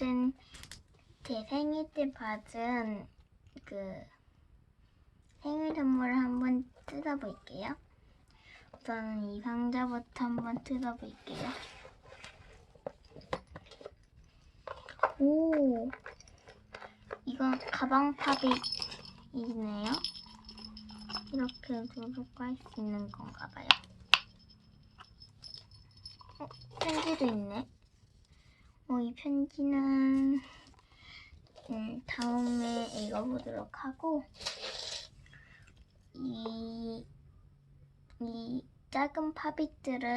오늘은 제 생일 때 받은 그 생일 선물을 한번 뜯어볼게요. 우선 이 상자부터 한번 뜯어볼게요. 오, 이건 가방 팝이네요. 이렇게 누르고 할 수 있는 건가 봐요. 어, 편지도 있네. 어, 이 편지는 음, 다음에 읽어보도록 하고 이, 이 작은 팝잇들을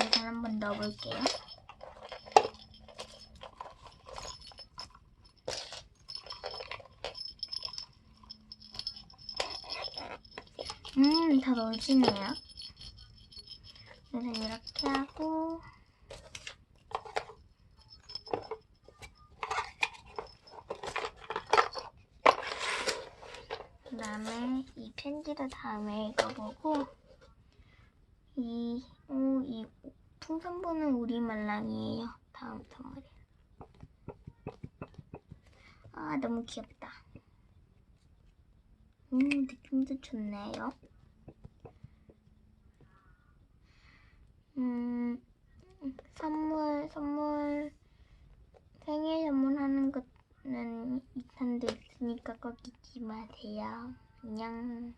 일단 한번 넣어볼게요. 음, 다 넣어지네요. 우선 이렇게 하고 그 다음에 이 편지를 다음에 읽어보고 이, 오, 이 풍선부는 우리 말랑이에요. 다음 선물이. 아, 너무 귀엽다. 음, 느낌도 좋네요. 음, 선물, 선물, 생일 선물하는 것은 이탄도 있으니까 꼭 잊지 마세요. 안녕.